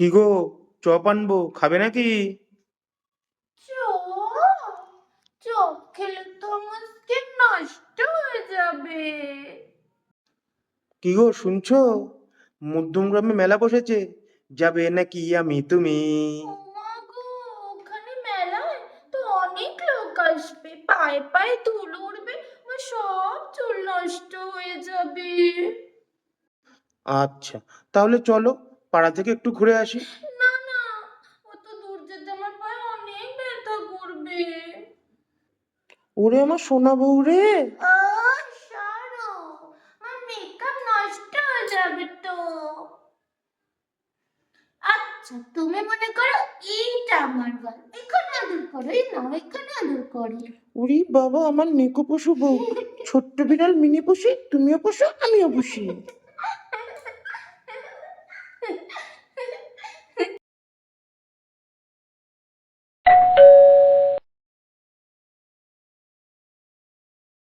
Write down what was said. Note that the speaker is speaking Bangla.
কি গো চপ আনব খাবে নাকি? চপ? খেলে তো আমার স্কিন নষ্ট হয়ে যাবে। কি গো শুনছো? মধ্যমগ্রামে মেলা বসেছে যাবে নাকি আমি তুমি? ওখানে মেলায় তো অনেক লোক আসবে পায়ে পায়ে ধুলো উড়বে আমার সব চুল নষ্ট হয়ে যাবে। আচ্ছা তাহলে চলো পাড়া থেকে একটু ঘুরে আসি। না না অত দূর যেতে আমার পায়ে অনেক ব্যথা করবে। ওরে আমার সোনা বউ রে। আহ, ছাড়ো আমার মেকআপ নষ্ট হয়ে যাবে তো। আচ্ছা তুমি মনে করো এইটা আমার গাল এখানে আদর করো এই নাও এখানে আদর করো। ওরে বাবা আমার নেকো পশু বউ। ছোট্ট বিড়াল মিনি পুষি তুমিও পুষো আমিও পুষি